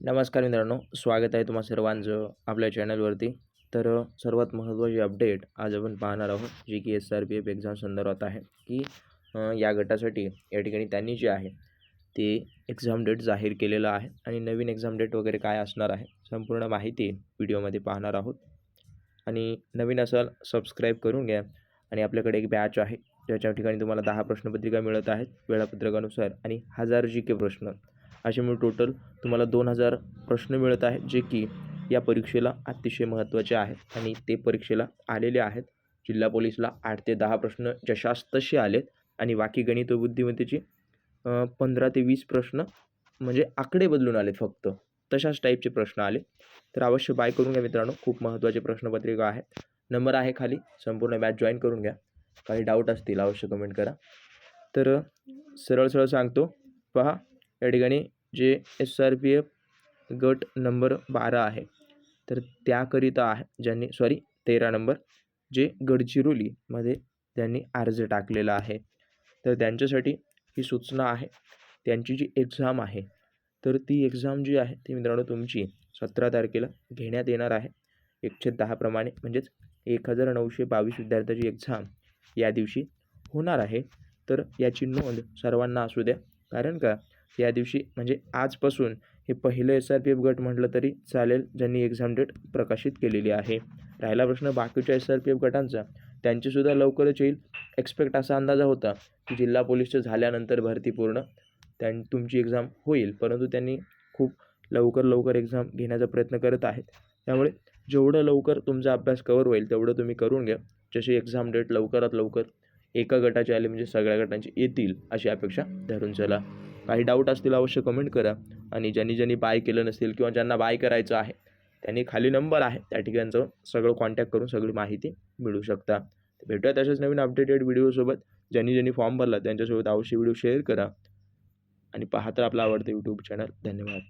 नमस्कार मित्रांनो स्वागत आहे तुम्हा सर्वांचं आपल्या चॅनलवरती. तर सर्वात महत्त्वाची अपडेट आज आपण पाहणार आहोत जी की S R P F exam संदर्भात आहे की या गटासाठी या ठिकाणी त्यांनी जे आहे ते एक्झाम डेट जाहीर केलेलं आहे आणि नवीन एक्झाम डेट वगैरे काय असणार आहे संपूर्ण माहिती व्हिडिओमध्ये पाहणार आहोत. आणि नवीन असाल सबस्क्राईब करून घ्या आणि आपल्याकडे एक बॅच आहे ज्याच्या ठिकाणी तुम्हाला दहा प्रश्नपत्रिका मिळत आहेत वेळापत्रकानुसार आणि हजार जी के प्रश्न. असे मिळून टोटल तुम्हाला दोन हजार प्रश्न मिळत आहेत जे की या परीक्षेला अतिशय महत्त्वाचे आहेत. आणि ते परीक्षेला आलेले आहेत. जिल्हा पोलीसला आठ ते दहा प्रश्न जशास तसे आलेत. आणि बाकी गणित व बुद्धिमत्तेची पंधरा ते वीस प्रश्न म्हणजे आकडे बदलून आलेत फक्त. तशाच टाईपचे प्रश्न आले. तर अवश्य बाय करून घ्या मित्रांनो. खूप महत्त्वाचे प्रश्नपत्रिका आहेत. नंबर आहे खाली. संपूर्ण बॅच जॉईन करून घ्या. काही डाऊट असतील अवश्य कमेंट करा. तर सरळ सरळ सांगतो. पहा. या ठिकाणी जे एस आर पी एफ गट नंबर बारा आहे तर त्याकरिता आहे ज्यांनी सॉरी तेरा नंबर जे गडचिरोलीमध्ये त्यांनी अर्ज टाकलेला आहे. तर त्यांच्यासाठी ही सूचना आहे त्यांची जी एक्झाम आहे तर ती एक्झाम जी आहे ती मित्रांनो तुमची सतरा तारखेला घेण्यात येणार आहे. एकशे दहाप्रमाणे म्हणजेच एक हजार नऊशे बावीस विद्यार्थ्याची एक्झाम या दिवशी होणार आहे. तर याची नोंद सर्वांना असू द्या कारण का? या दिवशी म्हणजे आजपासून हे पहिलं एस आर पी एफ गट म्हटलं तरी चालेल ज्यांनी एक्झाम डेट प्रकाशित केलेली आहे. राहिला प्रश्न बाकीच्या एस आर पी एफ गटांचा. त्यांचीसुद्धा लवकरच येईल. एक्सपेक्ट असा अंदाजा होता की जिल्हा पोलीसचं झाल्यानंतर भरती पूर्ण त्यां तुमची एक्झाम होईल. परंतु त्यांनी खूप लवकर लवकर एक्झाम घेण्याचा प्रयत्न करत आहेत. त्यामुळे जेवढं लवकर तुमचा अभ्यास कवर होईल तेवढं तुम्ही करून घ्या. जशी एक्झाम डेट लवकरात लवकर एका गटाचे आले म्हणजे सगळ्या गटांची येतील अशी अपेक्षा धरून चला. काही डाऊट असतील अवश्य कमेंट करा. आणि ज्यांनी ज्यांनी बाय केलं नसेल किंवा ज्यांना बाय करायचं आहे त्यांनी खाली नंबर आहे. त्या ठिकाणचं सगळं कॉन्टॅक्ट करून सगळी माहिती मिळू शकता. भेटूया तशाच नवीन अपडेटेड व्हिडिओसोबत ज्यांनी ज्यांनी फॉर्म भरला त्यांच्यासोबत अवश्य व्हिडिओ शेअर करा. आणि पाहता आपला आवडतं यूट्यूब चॅनल धन्यवाद.